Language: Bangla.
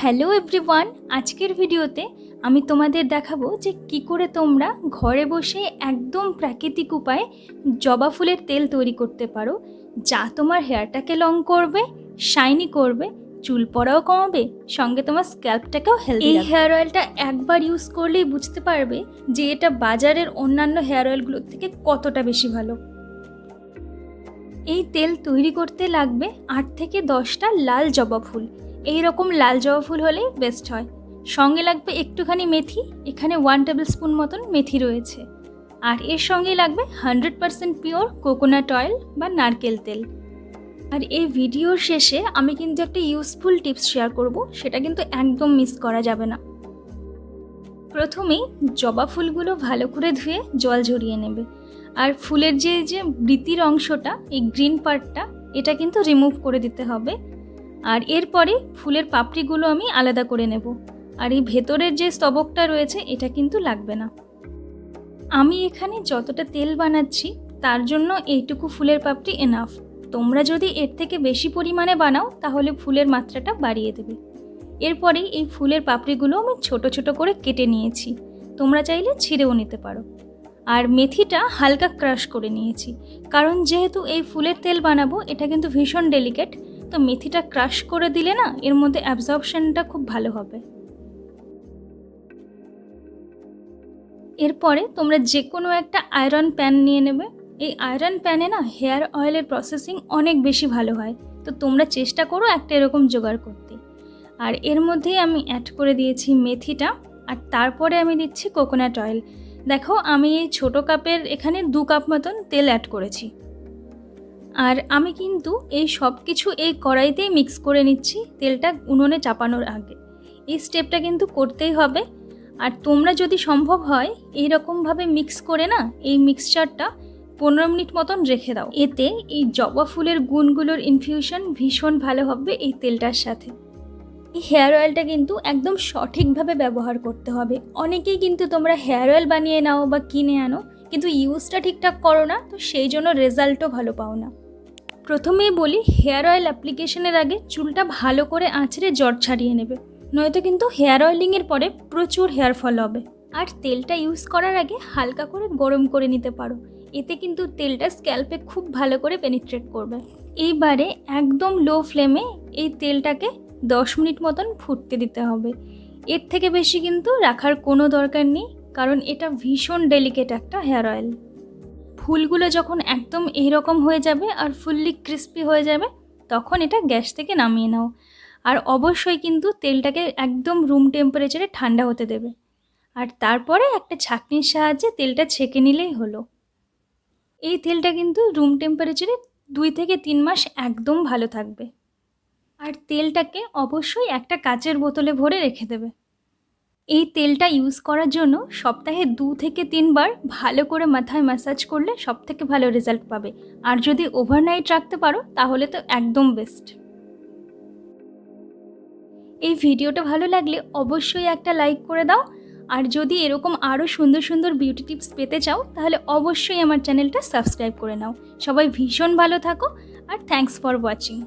হ্যালো এভরিওয়ান আজকের ভিডিওতে আমি তোমাদের দেখাবো যে কি করে তোমরা ঘরে বসে একদম প্রাকৃতিক উপায়ে জবা ফুলের তেল তৈরি করতে পারো যা তোমার হেয়ারটাকে লং করবে শাইনি করবে চুল পড়াও কমাবে সঙ্গে তোমার স্ক্যাল্পটাকেও হেলদি এই হেয়ার অয়েলটা একবার ইউজ করলেই বুঝতে পারবে যে এটা বাজারের অন্যান্য হেয়ার অয়েলগুলোর থেকে কতটা বেশি ভালো। এই তেল তৈরি করতে লাগবে আট থেকে দশটা লাল জবা ফুল। এই রকম লাল জবা ফুল হলেই বেস্ট হয়। সঙ্গে লাগবে একটুখানি মেথি, এখানে ওয়ান টেবিল স্পুন মতন মেথি রয়েছে। আর এর সঙ্গে লাগবে hundred percent pure coconut oil বা নারকেল তেল। আর এই ভিডিওর শেষে আমি কিন্তু একটা ইউজফুল টিপস শেয়ার করব, সেটা কিন্তু একদম মিস করা যাবে না। প্রথমেই জবা ফুলগুলো ভালো করে ধুয়ে জল ঝরিয়ে নেবে। আর ফুলের যে যে বৃতির অংশটা, এই গ্রিন পার্টটা এটা কিন্তু রিমুভ করে দিতে হবে। আর এরপরে ফুলের পাপড়িগুলো আমি আলাদা করে নেব। আর এই ভেতরের যে স্তবকটা রয়েছে, এটা কিন্তু লাগবে না। আমি এখানে যতটা তেল বানাচ্ছি, তার জন্য এইটুকু ফুলের পাপড়ি এনাফ তোমরা যদি এর থেকে বেশি পরিমাণে বানাও, তাহলে ফুলের মাত্রাটা বাড়িয়ে দেবে। এরপরে এই ফুলের পাপড়িগুলো আমি ছোট ছোট করে কেটে নিয়েছি। তোমরা চাইলে ছিঁড়েও নিতে পারো। আর মেথিটা হালকা ক্রাশ করে নিয়েছি। কারণ যেহেতু এই ফুলের তেল বানাবো, এটা কিন্তু ভীষণ ডেলিকেট তো মেথিটা ক্রাশ করে দিলে না, এর মধ্যে অ্যাবজর্পশনটা খুব ভালো হবে। এরপরে তোমরা যে কোনো একটা আয়রন প্যান নিয়ে নেবে। এই আয়রন প্যানে না হেয়ার অয়েলের প্রসেসিং অনেক বেশি ভালো হয়। তো তোমরা চেষ্টা করো একটা এরকম জোগাড় করতে। আর এর মধ্যেই আমি অ্যাড করে দিয়েছি মেথিটা, আর তারপরে আমি দিচ্ছি কোকোনাট অয়েল দেখো, আমি এই ছোটো কাপের এখানে দু কাপ মতন তেল অ্যাড করেছি। আর আমি কিন্তু এই সব কিছু এই কড়াইতেই মিক্স করে নিচ্ছি তেলটা উনুনে চাপানোর আগে। এই স্টেপটা কিন্তু করতেই হবে। আর তোমরা যদি সম্ভব হয় এই রকমভাবে মিক্স করে না, এই মিক্সচারটা পনেরো মিনিট মতন রেখে দাও। এতে এই জবা ফুলের গুণগুলোর ইনফিউশন ভীষণ ভালো হবে এই তেলটার সাথে। এই হেয়ার অয়েলটা কিন্তু একদম সঠিকভাবে ব্যবহার করতে হবে। অনেকেই কিন্তু তোমরা হেয়ার অয়েল বানিয়ে নাও বা কিনে আনো, কিন্তু ইউজটা ঠিকঠাক করো না, তো সেই জন্য রেজাল্টও ভালো পাও না। প্রথমেই বলি হেয়ার অয়েল অ্যাপ্লিকেশনের আগে চুলটা ভালো করে আঁচড়ে জট ছাড়িয়ে নেবে। নয়তো কিন্তু হেয়ার অয়েলিংয়ের পরে প্রচুর হেয়ার ফল হবে। আর তেলটা ইউজ করার আগে হালকা করে গরম করে নিতে পারো। এতে কিন্তু তেলটা স্ক্যাল্পে খুব ভালো করে পেনিট্রেট করবে। এইবারে একদম লো ফ্লেমে এই তেলটাকে দশ মিনিট মতন ফুটতে দিতে হবে। এর থেকে বেশি কিন্তু রাখার কোনো দরকার নেই, কারণ এটা ভীষণ ডেলিকেট একটা হেয়ার অয়েল। ফুলগুলো যখন একদম এইরকম হয়ে যাবে আর ফুললি ক্রিস্পি হয়ে যাবে, তখন এটা গ্যাস থেকে নামিয়ে নাও। আর অবশ্যই কিন্তু তেলটাকে একদম রুম টেম্পারেচারে ঠান্ডা হতে দেবে। আর তারপরে একটা ছাঁকনির সাহায্যে তেলটা ছেঁকে নিলেই হলো। এই তেলটা কিন্তু রুম টেম্পারেচারে দুই থেকে তিন মাস একদম ভালো থাকবে। আর তেলটাকে অবশ্যই একটা কাচের বোতলে ভরে রেখে দেবে। এই তেলটা ইউজ করার জন্য সপ্তাহে দু থেকে তিনবার ভালো করে মাথায় ম্যাসাজ করলে সব থেকে ভালো রেজাল্ট পাবে। আর যদি ওভারনাইট রাখতে পারো, তাহলে তো একদম বেস্ট এই ভিডিওটা ভালো লাগলে অবশ্যই একটা লাইক করে দাও। আর যদি এরকম আরও সুন্দর সুন্দর বিউটি টিপস পেতে চাও, তাহলে অবশ্যই আমার চ্যানেলটা সাবস্ক্রাইব করে নাও। সবাই ভীষণ ভালো থাকো, আর থ্যাংকস ফর ওয়াচিং